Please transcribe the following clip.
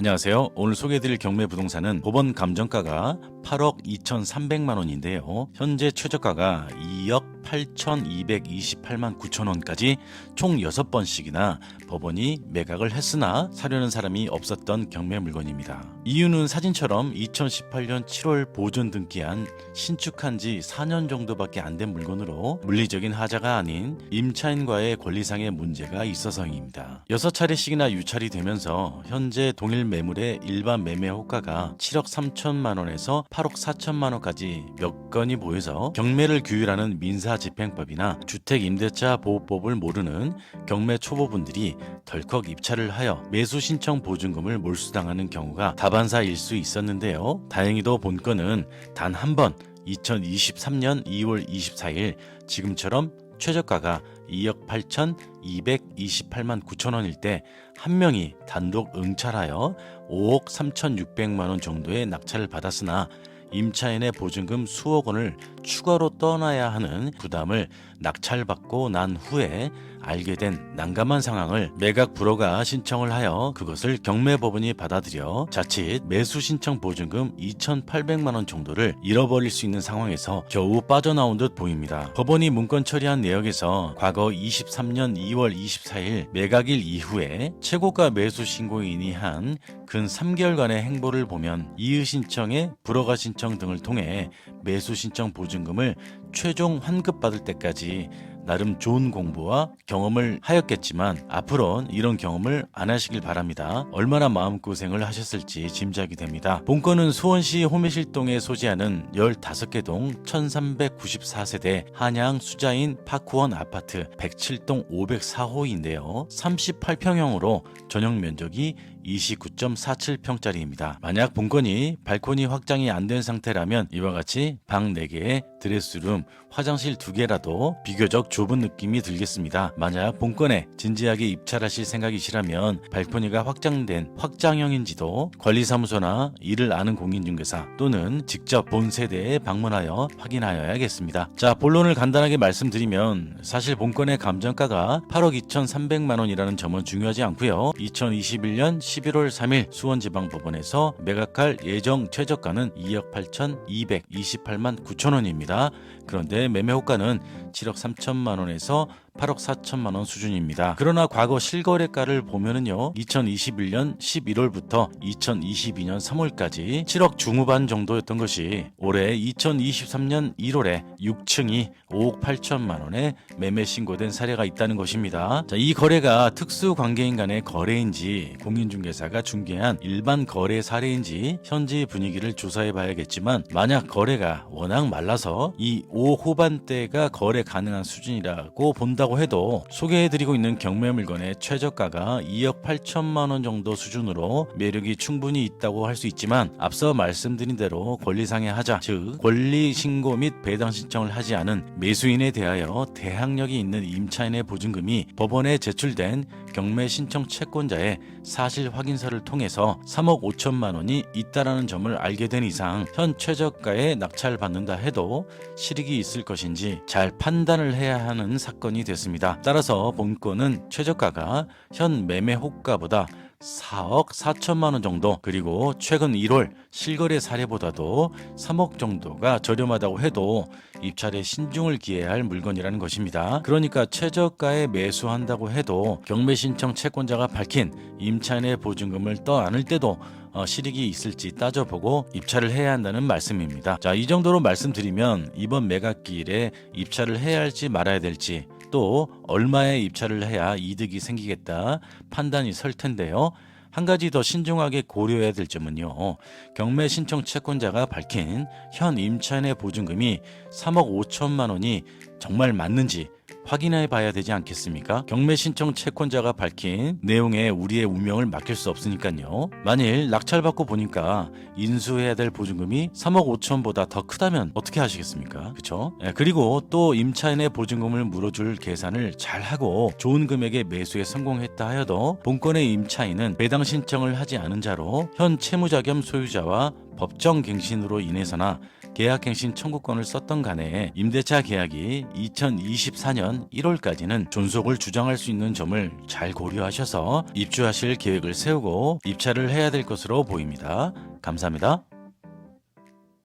안녕하세요. 오늘 소개해드릴 경매 부동산은 법원 감정가가 8억 2,300만 원인데요. 현재 최저가가 2억 8,228만 9천 원까지 총 6번씩이나 법원이 매각을 했으나 사려는 사람이 없었던 경매 물건입니다. 이유는 사진처럼 2018년 7월 보존 등기한 신축한 지 4년 정도밖에 안 된 물건으로 물리적인 하자가 아닌 임차인과의 권리상의 문제가 있어서입니다. 6차례씩이나 유찰이 되면서 현재 동일 매물의 일반 매매 호가가 7억 3천만 원에서 8억 4천만 원까지 몇 건이 보여서 경매를 규율하는 민사집행법이나 주택임대차 보호법을 모르는 경매 초보분들이 덜컥 입찰을 하여 매수 신청 보증금을 몰수당하는 경우가 다반사일 수 있었는데요. 다행히도 본건은 단 한 번 2023년 2월 24일 지금처럼 최저가가 2억 8,228만 9천 원일 때 한 명이 단독 응찰하여 5억 3,600만 원 정도의 낙찰을 받았으나 임차인의 보증금 수억 원을 추가로 떠나야 하는 부담을 낙찰받고 난 후에 알게 된 난감한 상황을 매각 불허가 신청을 하여 그것을 경매법원이 받아들여 자칫 매수 신청 보증금 2,800만 원 정도를 잃어버릴 수 있는 상황에서 겨우 빠져나온 듯 보입니다. 법원이 문건 처리한 내역에서 과거 23년 2월 24일 매각일 이후에 최고가 매수 신고인이 한 근 3개월간의 행보를 보면 이의 신청에 불허가 신청 등을 통해 매수 신청 보증금을 최종 환급받을 때까지 나름 좋은 공부와 경험을 하였겠지만 앞으로는 이런 경험을 안 하시길 바랍니다. 얼마나 마음고생을 하셨을지 짐작이 됩니다. 본건은 수원시 호미실동에 소재하는 15개 동 1394세대 한양 수자인 파크원 아파트 107동 504호인데요. 38평형으로 전용 면적이 29.47평짜리입니다. 만약 본건이 발코니 확장이 안 된 상태라면 이와 같이 방 4개에 드레스룸, 화장실 2개라도 비교적 좁은 느낌이 들겠습니다. 만약 본건에 진지하게 입찰하실 생각이시라면 발코니가 확장된 확장형인지도 관리사무소나 이를 아는 공인중개사 또는 직접 본 세대에 방문하여 확인하여야겠습니다. 자, 본론을 간단하게 말씀드리면 사실 본건의 감정가가 8억 2,300만 원이라는 점은 중요하지 않고요. 2021년 11월 3일 수원지방법원에서 매각할 예정 최저가는 2억 8,228만 9천 원입니다. 그런데 매매 호가는 7억 3천만 원에서 8억 4천만 원 수준입니다. 그러나 과거 실거래가를 보면은요. 2021년 11월부터 2022년 3월까지 7억 중후반 정도였던 것이 올해 2023년 1월에 6층이 5억 8천만 원에 매매 신고된 사례가 있다는 것입니다. 자, 이 거래가 특수 관계인 간의 거래인지 공인중개사가 중개한 일반 거래 사례인지 현지 분위기를 조사해 봐야겠지만 만약 거래가 워낙 말라서 이 5억 후반대가 거래 가능한 수준이라고 본다고 해도 소개해드리고 있는 경매 물건의 최저가가 2억 8천만 원 정도 수준으로 매력이 충분히 있다고 할 수 있지만 앞서 말씀드린 대로 권리상의 하자 즉 권리 신고 및 배당 신청을 하지 않은 매수인에 대하여 대항력이 있는 임차인의 보증금이 법원에 제출된 경매 신청 채권자의 사실 확인서를 통해서 3억 5천만 원이 있다라는 점을 알게 된 이상 현 최저가에 낙찰받는다 해도 실익이 있을 것인지 잘 판단을 해야 하는 사건이 됐습니다. 따라서 본건은 최저가가 현 매매 호가보다 4억 4천만 원 정도 그리고 최근 1월 실거래 사례보다도 3억 정도가 저렴하다고 해도 입찰에 신중을 기해야 할 물건이라는 것입니다. 그러니까 최저가에 매수한다고 해도 경매 신청 채권자가 밝힌 임차인의 보증금을 떠안을 때도 어, 실익이 있을지 따져보고 입찰을 해야 한다는 말씀입니다. 자, 이 정도로 말씀드리면 이번 매각기일에 입찰을 해야 할지 말아야 될지 또 얼마에 입찰을 해야 이득이 생기겠다 판단이 설 텐데요. 한 가지 더 신중하게 고려해야 될 점은요. 경매 신청 채권자가 밝힌 현 임차인의 보증금이 3억 5천만 원이 정말 맞는지 확인해 봐야 되지 않겠습니까? 경매 신청 채권자가 밝힌 내용에 우리의 운명을 맡길 수 없으니까요. 만일 낙찰받고 보니까 인수해야 될 보증금이 3억 5천보다 더 크다면 어떻게 하시겠습니까? 그쵸? 예, 그리고 또 임차인의 보증금을 물어줄 계산을 잘 하고 좋은 금액의 매수에 성공했다 하여도 본건의 임차인은 배당 신청을 하지 않은 자로 현 채무자 겸 소유자와 법정 갱신으로 인해서나 계약갱신 청구권을 썼던 간에 임대차 계약이 2024년 1월까지는 존속을 주장할 수 있는 점을 잘 고려하셔서 입주하실 계획을 세우고 입찰을 해야 될 것으로 보입니다. 감사합니다.